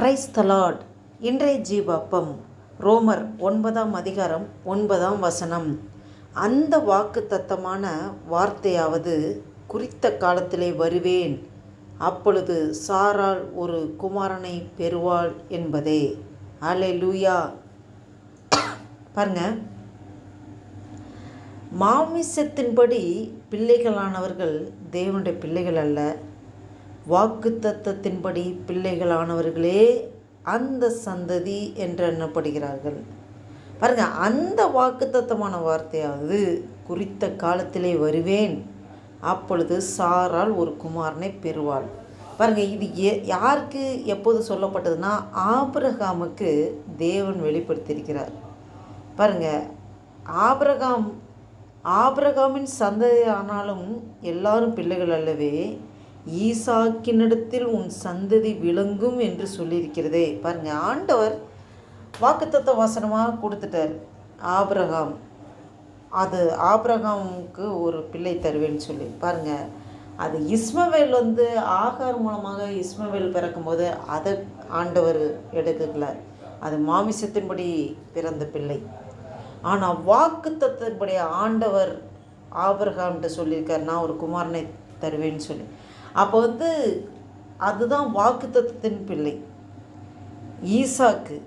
Price தலாட் இன்றைய ஜீவப்பம் ரோமர் ஒன்பதாம் அதிகாரம் ஒன்பதாம் வசனம். அந்த வாக்கு தத்தமான வார்த்தையாவது குறித்த காலத்திலே வருவேன். அப்பொழுது சாரால் ஒரு குமாரனை பெறுவாள் என்பதே. அலே லூயா பாருங்க. மாமிசத்தின்படி பிள்ளைகளானவர்கள் தேவனுடைய பிள்ளைகள் அல்ல. வாக்குத்தத்தத்தின்படி பிள்ளைகளானவர்களே அந்த சந்ததி என்று எண்ணப்படுகிறார்கள். பாருங்க அந்த வாக்குத்தத்தமான வார்த்தையாவது குறித்த காலத்திலே வருவேன். அப்பொழுது சாரால் ஒரு குமாரனை பெறுவாள். பாருங்க இது யாருக்கு எப்போது சொல்லப்பட்டதுன்னா ஆபிரகாமுக்கு தேவன் வெளிப்படுத்தியிருக்கிறார். பாருங்க ஆபிரகாம் ஆபிரகாமின் சந்ததி ஆனாலும் எல்லாரும் பிள்ளைகள் அல்லவே ஈசாக்கினிடத்தில் உன் சந்ததி விளங்கும் என்று சொல்லியிருக்கிறதே. பாருங்க ஆண்டவர் வாக்குத்தத்த வசனமாக கொடுத்துட்டார் ஆபிரகாம். அது ஆபிரகாமுக்கு ஒரு பிள்ளை தருவேன்னு சொல்லி. பாருங்க அது இஸ்மவேல் வந்து ஆகார் மூலமாக இஸ்மவேல் பிறக்கும்போது அதை ஆண்டவர் எடுக்கல அது மாமிசத்தின்படி பிறந்த பிள்ளை. ஆனால் வாக்கு தத்துவப்படி ஆண்டவர் ஆபிரகாம்கிட்ட சொல்லியிருக்கார் நான் ஒரு குமாரனை தருவேன்னு சொல்லி. அப்போ வந்து அதுதான் வாக்குத்தத்தின் பிள்ளை. ஈசாக்கு.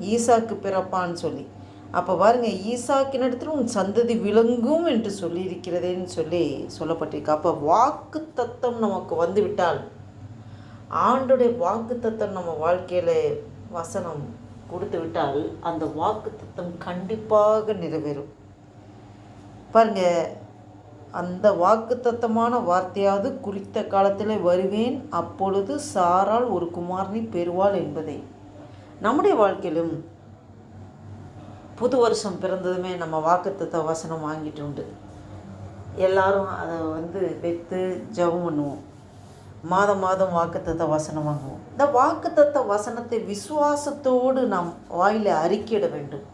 ஈசாக்கு பிறப்பான்னு சொல்லி. அப்போ பாருங்கள் ஈசாக்கின் இடத்துல உன் சந்ததி விளங்கும் என்று சொல்லியிருக்கிறதேன்னு சொல்லி சொல்லப்பட்டிருக்கு. அப்போ வாக்கு தத்தம் நமக்கு வந்து விட்டால் ஆண்டுடைய வாக்கு தத்தம் நம்ம வாழ்க்கையில் வசனம் கொடுத்து விட்டால் அந்த வாக்கு தத்தம் கண்டிப்பாக நிறைவேறும். பாருங்கள் அந்த வாக்குத்தத்தமான வார்த்தையாவது குறித்த காலத்தில் வருவேன். அப்பொழுது சாரால் ஒரு குமாரனை பெறுவாள் என்பதை. நம்முடைய வாழ்க்கையிலும் புது வருஷம் பிறந்ததுமே நம்ம வாக்குத்தத்த வசனம் வாங்கிட்டு உண்டு. எல்லாரும் அதை வந்து வைத்து ஜெபம் பண்ணுவோம். மாதம் மாதம் வாக்குத்தத்த வசனம் வாங்குவோம். இந்த வாக்குத்தத்த வசனத்தை விசுவாசத்தோடு நாம் வாயில் அறிக்கையிட வேண்டும்.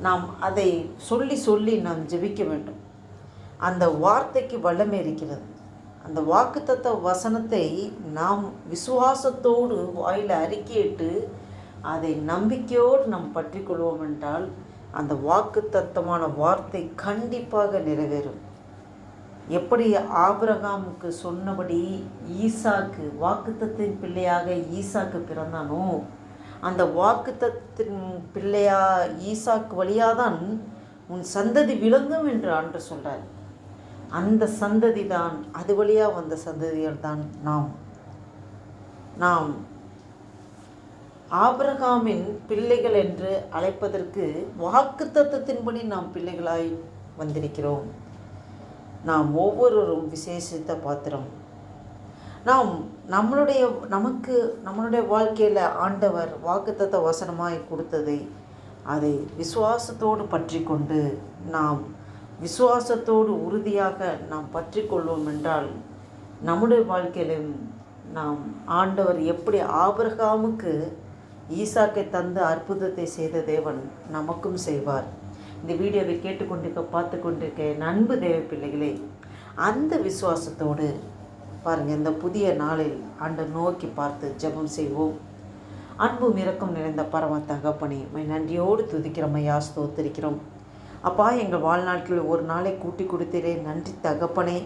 நாம் அதை சொல்லி சொல்லி நாம் ஜெபிக்க வேண்டும். அந்த வார்த்தைக்கு வல்லமை இருக்கிறது. அந்த வாக்குத்தத்த வசனத்தை நாம் விசுவாசத்தோடு வாயில் அறிக்கையிட்டு அதை நம்பிக்கையோடு நாம் பற்றி கொள்வோம் என்றால் அந்த வாக்குத்தத்தமான வார்த்தை கண்டிப்பாக நிறைவேறும். எப்படி ஆபிரகாமுக்கு சொன்னபடி ஈசாக்கு வாக்குத்தத்தின் பிள்ளையாக ஈசாக்கு பிறந்தானோ அந்த வாக்குத்தத்தின் பிள்ளையா ஈசாக்கு வழியாக தான் உன் சந்ததி விளங்கும் என்று ஆண்டு சொல்கிறார் அந்த சந்ததி தான் அது வழியாக வந்த சந்ததியர் தான் நாம். நாம் ஆபிரகாமின் பிள்ளைகள் என்று அழைப்பதற்கு வாக்கு தத்துவத்தின்படி நாம் பிள்ளைகளாய் வந்திருக்கிறோம். நாம் ஒவ்வொருவரும் விசேஷித்த பாத்திரம். நாம் நம்மளுடைய நமக்கு நம்மளுடைய வாழ்க்கையில் ஆண்டவர் வாக்குத்தத்த வசனமாய் கொடுத்ததை அதை விசுவாசத்தோடு பற்றி கொண்டு நாம் விசுவாசத்தோடு உறுதியாக நாம் பற்றி கொள்வோம் என்றால் நம்முடைய வாழ்க்கையிலும் நாம் ஆண்டவர் எப்படி ஆபிரகாமுக்கு ஈசாக்கை தந்து அற்புதத்தை செய்த தேவன் நமக்கும் செய்வார். இந்த வீடியோவை கேட்டுக்கொண்டிருக்க பார்த்து கொண்டிருக்க நண்பு தேவ பிள்ளைகளே அந்த விசுவாசத்தோடு பாருங்கள் இந்த புதிய நாளில் ஆண்டை நோக்கி பார்த்து ஜெபம் செய்வோம். அன்பும் இறக்கம் நிறைந்த பரம தகப்பனே மை நன்றியோடு துதிக்கிறோம் ஐயா ஸ்தோத்திருக்கிறோம். அப்பா எங்கள் வாழ்நாட்களில் ஒரு நாளை கூட்டி கொடுத்தீரே. நன்றி தகப்பனே.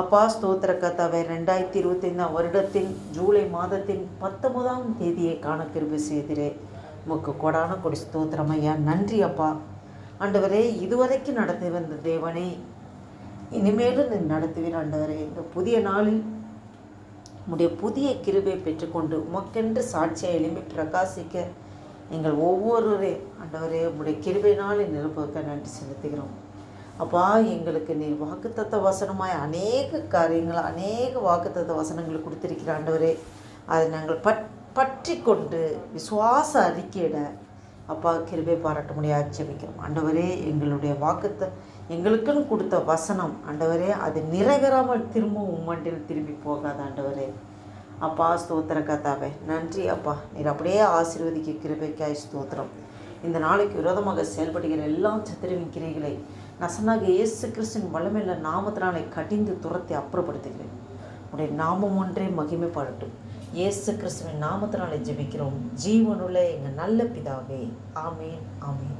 அப்பா ஸ்தோத்திர கத்தாவை ரெண்டாயிரத்தி இருபத்தைந்தாம் வருடத்தின் ஜூலை மாதத்தின் பத்தொன்பதாம் தேதியை காண கிருபி செய்திரே. உமக்கு கொடான கொடி ஸ்தோத்திரம் ஐயா. நன்றி அப்பா. ஆண்டவரே இதுவரைக்கும் நடத்தி வந்த தேவனே இனிமேலும் நீ நடத்துவீர் ஆண்டவரே. இந்த புதிய நாளில் உடைய புதிய கிருபை பெற்றுக்கொண்டு உமக்கென்று சாட்சியாக எளிமை பிரகாசிக்க எங்கள் ஒவ்வொருவரே ஆண்டவரே உங்களுடைய கிருபையினால் நிரப்புக்க நன்றி செலுத்துகிறோம். அப்பா எங்களுக்கு நீ வாக்குத்தத்த வசனமாய் அநேக காரியங்கள் அநேக வாக்குத்தத்த வசனங்கள் கொடுத்திருக்கிற ஆண்டவரே அதை நாங்கள் பட் பற்றி கொண்டு விசுவாச அறிக்கையிட அப்பா கிருபை பாராட்ட முடியாது ஜெபிக்கிறோம். ஆண்டவரே எங்களுடைய வாக்குத்த எங்களுக்குன்னு கொடுத்த வசனம் ஆண்டவரே அது நிறைவேறாமல் திரும்பவும் உம்மண்டில் திரும்பி போகாத ஆண்டவரே. அப்பா ஸ்தோத்திர கத்தாவே நன்றி அப்பா. நீர் அப்படியே ஆசீர்வதிக்க கிருபைக்காய் ஸ்தோத்திரம். இந்த நாளைக்கு விரோதமாக செயல்படுகிற எல்லா சத்திரவின் கிரைகளை நசனாக இயேசு கிறிஸ்தின் வல்லமையுள்ள நாமத்தினாலே கடிந்து துரத்தி அப்புறப்படுத்துகிறேன். உடைய நாமம் ஒன்றே மகிமைப்படட்டும். இயேசு கிறிஸ்துவின் நாமத்தினாலே ஜெபிக்கிறோம். ஜீவனுள்ள எங்கள் நல்ல பிதாவே. ஆமேன் ஆமேன்.